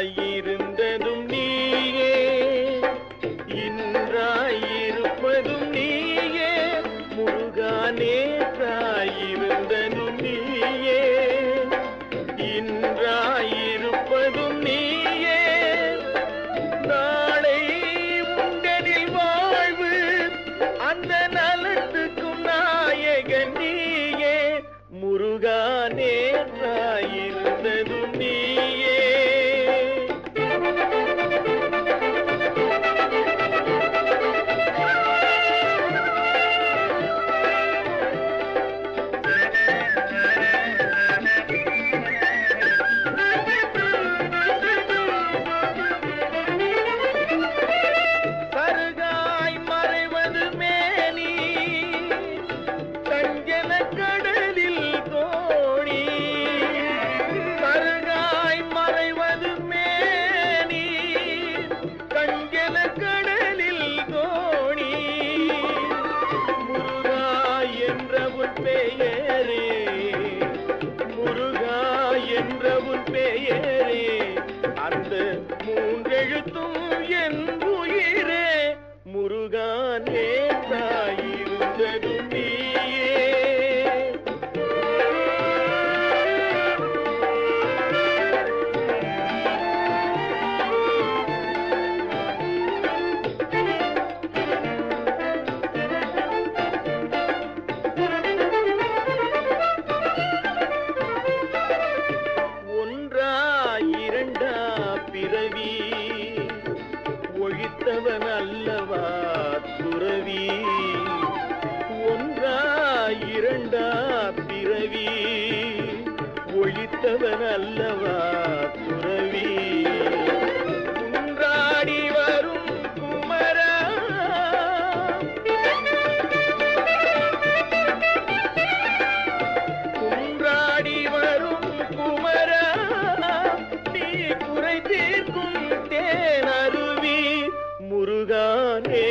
இருந்ததும் நீயே. இன்றாயிருப்பதும் நீயே. முருகா நேற்றாயிருந்ததும் நீயே. இன்றாயிருப்பதும் நீயே. நாளை உங்களில் வாழ்வு அந்த நலத்துக்கும் நாயகன் நீயே. முருகா நேற்றா முருகா விட்டவன் அல்லவா துறவி? குன்றாடி வரும் குமரா. குன்றாடி வரும் குமரா. நீ குறை தீர்க்கும் தேனருவி முருகானே